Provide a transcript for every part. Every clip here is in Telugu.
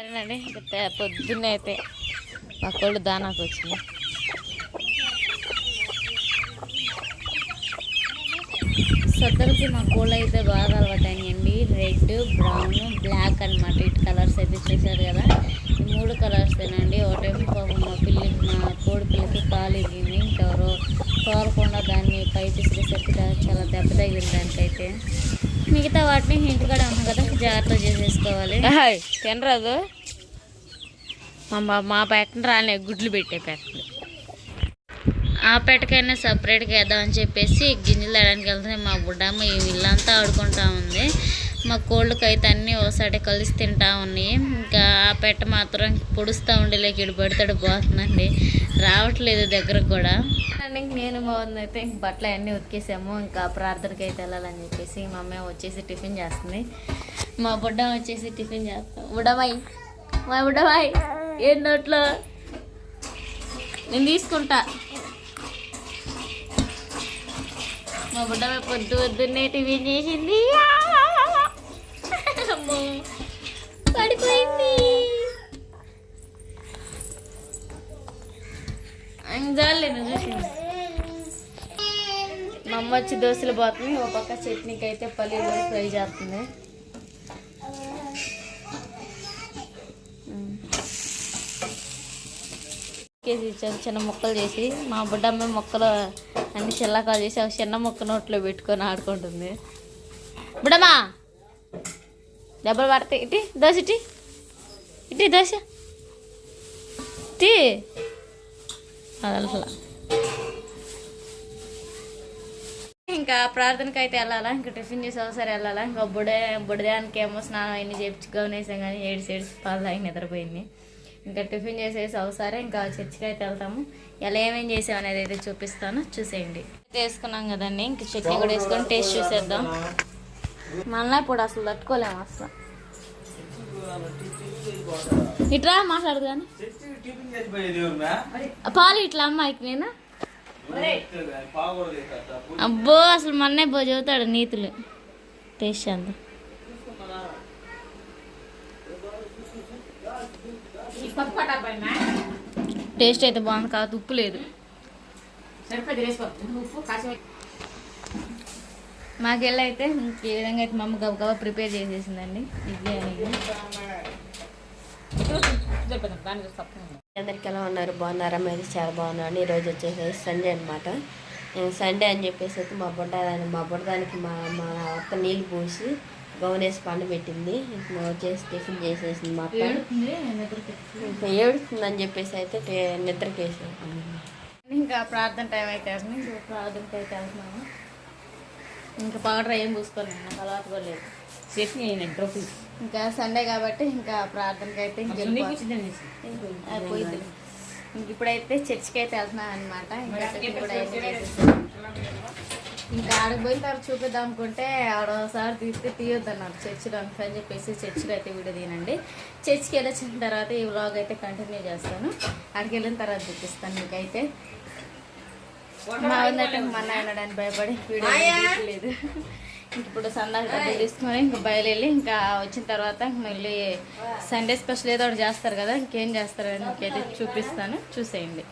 సరేనండి ఇంకా పొద్దున్నే అయితే మా కోళ్ళు దానాకు వచ్చింది సద్దలకి మా కోళ్ళు అయితే బాగా అలవాటైనాయండి. రెడ్ బ్రౌన్ బ్లాక్ అన్నమాట. ఇటు కలర్స్ అయితే చూశారు కదా. ఈ మూడు కలర్స్ ఏనండి. ఒకటేమో పాపం మా పిల్లి మా కోడి పిల్లకి కాలు ఇరిగింది ఇంకెవరో కోరకుండా దాన్ని పై తీసుకునేసరికి చాలా దెబ్బ తగిలింది దానికైతే. మిగతా వాటిని ఇంటికాడ ఉన్నాం కదా జాగ్రత్త చేసేసుకోవాలి. తినరాదు. మా మా పెట్టను రాలే గుడ్లు పెట్టే పెట్టలు ఆ పెట్టకైనా సపరేట్గా వేద్దామని చెప్పేసి గింజలు తేడానికి వెళ్తే మా బుడ్డమ్మ ఈ ఇల్లంతా ఆడుకుంటా ఉంది. మా కోళ్ళకి అయితే అన్నీ ఒకసారి కలిసి తింటా ఉన్నాయి ఇంకా ఆ పెట్ట మాత్రం పొడుస్తూ ఉండేలేక ఇడు పడతాడు పోతుందండి. రావట్లేదు దగ్గరకు కూడా. అండి నేను బాగుంది అయితే ఇంక బట్టలు అన్నీ ఉతికేసాము. ఇంకా ప్రార్థనకి అయితే వెళ్ళాలని చెప్పేసి మా అమ్మాయి వచ్చేసి టిఫిన్ చేస్తుంది. మా బుడ్డ వచ్చేసి టిఫిన్ చేస్తాం. బుడ్డమ్మాయి మా బుడ్డమ్మాయి ఏం నోట్లో? నేను తీసుకుంటా. మా బుడ్డ పొద్దు పొద్దున్నే టిఫిన్ చేసింది. అమ్మో, పడిపోయింది. జాలేదు చూసింది. మా అమ్మ వచ్చి దోశలు పోతుంది ఒక పక్క చట్నీకి అయితే పల్లీలు ఫ్రై చేస్తుంది. కేజీ చిన్న చిన్న మొక్కలు చేసి మా బుడ్డమ్మ మొక్కలు అన్ని చిల్లకాలు చేసి ఒక చిన్న మొక్క నోట్లో పెట్టుకొని ఆడుకుంటుంది. బుడమ్మా దెబ్బలు పడతాయి. ఇటీ దోశ ఇటీ. ఇటీ దోశ. ఇటీ. అసలు ఇంకా ప్రార్థనకి అయితే వెళ్ళాలా? ఇంకా టిఫిన్ చేసి ఒకసారి వెళ్ళాలా? ఇంకా బుడే బుడదానికి ఏమో స్నానం అన్ని చేపించి గమనేసాం కానీ ఏడు ఏడు పాలు తాగి నిద్రపోయింది. ఇంకా టిఫిన్ చేసేసి ఒకసారి ఇంకా చర్చికి అయితే వెళ్తాము. ఎలా ఏమేం చేసాం అనేది అయితే చూపిస్తాను. చూసేయండి. వేసుకున్నాం కదండి. ఇంక చట్నీ కూడా వేసుకొని టేస్ట్ చూసేద్దాం. మళ్ళీ ఇప్పుడు అసలు తట్టుకోలేము అసలు. ఇట్రా మాట్లాడదు కానీ. పాలు ఇట్లా అమ్మాయికి నేను. అబ్బో అసలు మొన్నే బో చదువుతాడు నీతులు. టేస్ట్ అంత టేస్ట్ అయితే బాగుంది కాదు ఉప్పు లేదు. మాకెళ్ళి అయితే ఈ విధంగా అయితే మా అమ్మ గబగబా ప్రిపేర్ చేసేసిందండి. ఇడ్లీ అనేది అందరికి ఎలా ఉన్నారు? బాగున్నారా? మీరు చాలా బాగున్నాను ఈరోజు వచ్చేసి సండే అనమాట సండే అని చెప్పేసి అయితే మా బుడ్డ మా బుడ్డదానికి మా మా అత్త నీళ్ళు పోసి గౌనేసి పండు పెట్టింది. ఇంకా వచ్చేసి టిఫిన్ చేసేసింది మా అత్త. ఏడుస్తుందని చెప్పేసి అయితే నిద్రకేసి. ఇంకా ప్రార్థన టైం అయితే ప్రార్థనకి అయితే వెళ్తున్నాము. ఇంకా పౌడర్ ఏం పూసుకోలేదు నాకు అలవాటు కూడా లేదు చట్నీ డ్రొప్పు ఇంకా సండే కాబట్టి ఇంకా ప్రార్థనకి అయితే ఇంక ఇప్పుడైతే చర్చికి అయితే వెళ్తున్నాం అనమాట ఇంకా. ఇంకా ఆడికి పోయిన తర్వాత చూపిద్దాం అనుకుంటే ఆడ ఒకసారి తీస్తే తీయొద్దు అన్నారు చర్చిలో అని చెప్పేసి చర్చిలో అయితే వీడియో తీనండి చర్చికి వెళ్ళొచ్చిన తర్వాత ఈ వ్లాగ్ అయితే కంటిన్యూ చేస్తాను. అక్కడికి వెళ్ళిన తర్వాత చూపిస్తాను మీకైతే. మా ఉందంటే మా నాయనడానికి భయపడి వీడియో తీయలేదు ఇంక ఇప్పుడు డబ్బులు తీసుకొని ఇంకా బయలుదేరి ఇంకా వచ్చిన తర్వాత మళ్ళీ సండే స్పెషల్ ఏదో ఒకటి చేస్తారు కదా ఇంకేం చేస్తారని మీకైతే చూపిస్తాను చూసేయండి.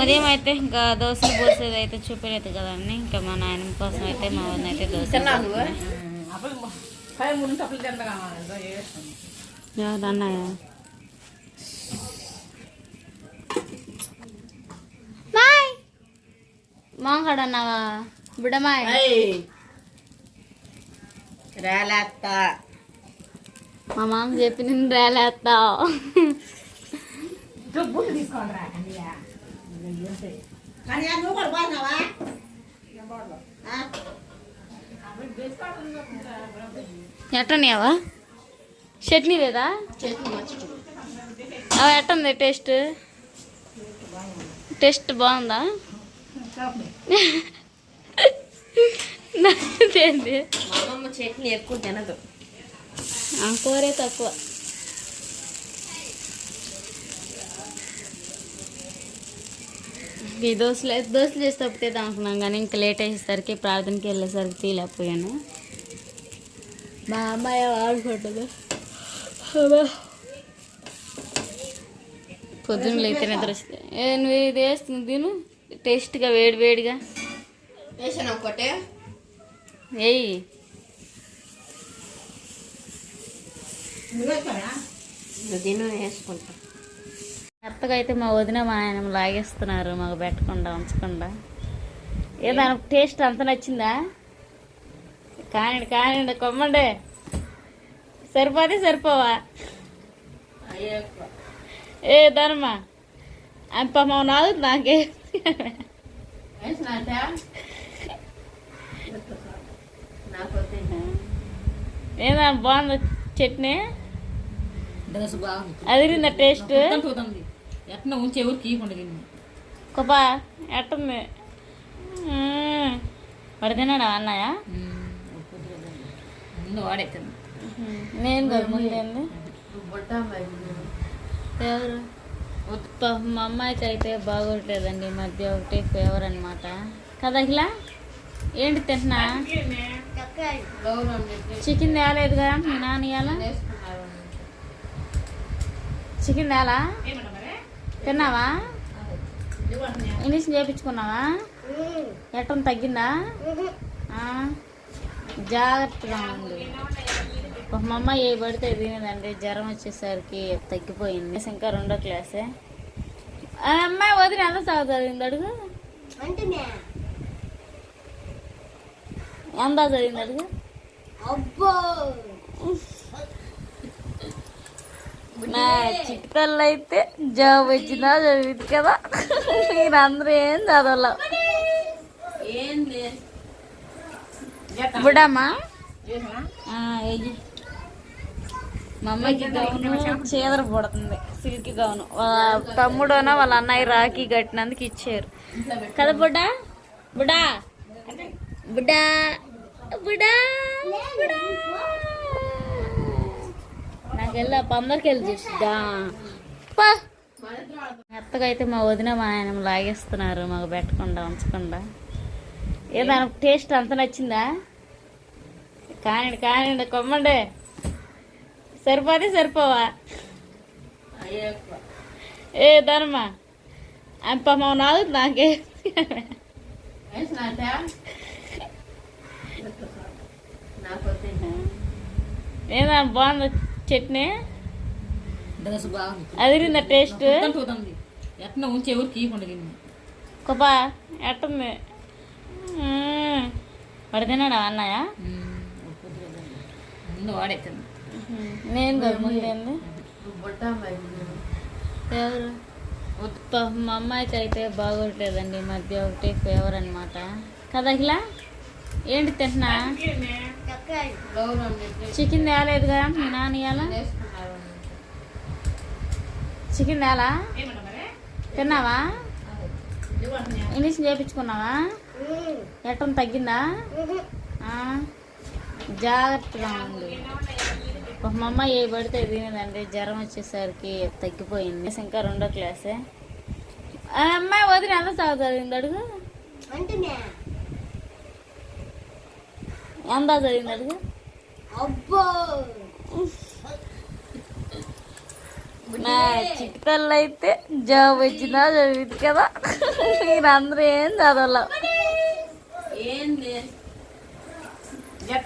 ఉదయం అయితే ఇంకా దోశలు పోసేది అయితే చూపించలేదు కదండి ఇంకా మా నాయన కోసం అయితే మా వదిన అయితే దోశ ఎవరన్నాయా మాంగడన్నావా బిడమాయ్. రాలేత్త. మా మామ చెప్పి నేను రేలేస్తావు బుట్టు తీసుకోండి రా అన్నయ్య కానీ నువ్వు కూడా బాగున్నావా? ఎట్టనియావా? చట్నీ లేదా? అవి ఎట్టుంది టేస్ట్? టేస్ట్ బాగుందా? అమ్మమ్మ చట్నీ ఎక్కువ తినదు. కూరే తక్కువ. ఈ దోశలు దోశలు చేసి తప్పితే అనుకున్నాం కానీ ఇంకా లేట్ అయ్యేసరికి ప్రార్థనకి వెళ్ళేసరికి తీయలేకపోయాను. మా అమ్మాయి ఆడుకుంటుంది. పొద్దున్న లేతే నిద్ర వస్తుంది. ఏ నువ్వు ఇది వేస్తుంది తిను. టేస్ట్గా వేడి వేడిగా? వేసాను ఒకటే ఏయ్. నువ్వు తిను వేసుకుంటా. మెత్తగా అయితే మా వదిన మా ఆయన లాగేస్తున్నారు మాకు పెట్టకుండా ఉంచకుండా. ఏ దానికి టేస్ట్ అంత నచ్చిందా? కానివ్వండి కానివ్వండి కొమ్మండి. సరిపోతే సరిపోవా? ఏ ధర్మా అంత మా నాదు నాకే. ఏదా బాగుంది చట్నీ? డ్రెస్ బాగుంది. అదిరిందా టేస్ట్ ఎట్లా ఉంచి ఎవరికి కొబ్బా ఎట్టుంది. మరి తిన్నాడా అన్నయ్య? ముందు నేను ఎవరు? మా అమ్మాయికి అయితే బాగోట్లేదండి ఈ మధ్య ఒకటి ఫేవర్ అనమాట కదా ఇలా ఏంటి తిన్నా చికెన్ తేలేదుగా మీ నాన్న ఇవాళ చికెన్ తేలా? తిన్నావా? ఇంగ్లీష్ చేయించుకున్నావా ఎట్టం తగ్గిందా? జాగ్రత్తగా ఉంది మా అమ్మ ఏ పడితే తినేదండి. జ్వరం వచ్చేసరికి తగ్గిపోయింది. ఇంకా రెండో క్లాసే అమ్మాయి వదిన ఎంత చదువుతుంది? అడుగు. ఎంత చదివింది అడుగు. నా చిక్కతల్లు అయితే జాబ్ వచ్చిందా చదివింది కదా. మీరు అందరూ ఏం చదవలేవు బుడమ్మా ఎయ్యి. మా అమ్మాయికి గౌను చీదర పడుతుంది సిల్క్ గౌను. తమ్ముడోనో వాళ్ళ అన్నయ్య రాఖీ కట్టినందుకు ఇచ్చారు. కదా బుడ్డా? బుడ్డా? బుడ్డా? బుడ్డా? బుడ్డా? నాకు వెళ్ళా పందరికి వెళ్ళి చూసిద్దా? మెత్తగా అయితే మా వదిన మా ఆయన లాగేస్తున్నారు మాకు పెట్టకుండా ఉంచకుండా. ఏ దానికి టేస్ట్ అంత నచ్చిందా? కానివ్వండి కానివ్వండి కొమ్మండి. సరిపోతే సరిపోవా? ఏ ధర్మా? అంత మా నాదు నాకే. ఏదా బాగుంది చట్నీ? Dress అదిరిందా taste? ఎట్లా ఉంచి ఎవరికి ఇవ్వకుండా కొబ్బా ఎట్టుంది? మ్మ్. మరి తిన్నాడా అన్నయ్య? ముందు వాడైతుంది నేను ఎవరు? మా అమ్మాయికి అయితే బాగోట్లేదండి ఈ మధ్య ఒకటి ఫేవర్ అనమాట కదా ఇలా ఏంటి తింటున్నా? చికెన్ తేలేదుగా మీ నాన్న ఇవాళ చికెన్ తేలా? తిన్నావా? ఇంగ్లీష్ చేయించుకున్నావా ఎట్టం తగ్గిందా? జాగ్రత్తగా ఉంది ఒక మా అమ్మ ఏ పడితే తినేదండి. జ్వరం వచ్చేసరికి తగ్గిపోయింది. ఇంకా రెండో క్లాసే ఆ అమ్మాయి వదిన ఎంత చదువుతుంది అడుగు? ఎంత చదివింది అడుగు? నా చిక్కతల్లు అయితే జాబ్ వచ్చిందా చదివింది కదా. మీరు అందరూ ఏం చదవలేవు.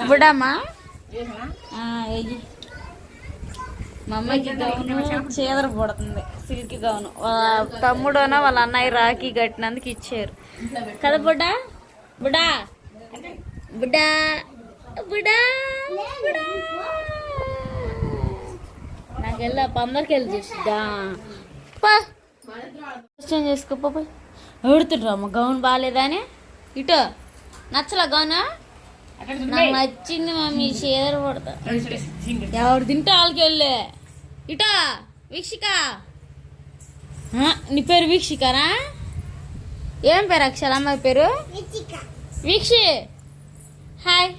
బుడమ్మా ఆ, ఎయ్యి. మా అమ్మాయికి గౌను చీదర పడుతుంది సిల్క్ గౌను. తమ్ముడోనో వాళ్ళ అన్నయ్య రాఖీ కట్టినందుకు ఇచ్చారు. కదా బుడ్డా? బుడ్డా? బుడ్డా? బుడ్డా? బుడ్డా? నాకు వెళ్ళా పందరికి వెళ్ళి చూసిద్దా? క్వశ్చన్ చేసుకో పోయి ఎవడుతుండ్రు అమ్మ? గౌన్ బాగాలేదా అని? ఇటు. నచ్చలా గౌనా? నాకు నచ్చింది మమ్మీ చీదర పడతా ఎవడు తింటే వాళ్ళకి వెళ్ళే. ఇటా వీక్షిక. నీ పేరు వీక్షికనా? ఏం పేరు అక్షర? అమ్మాయి పేరు? వీక్షి. హాయ్.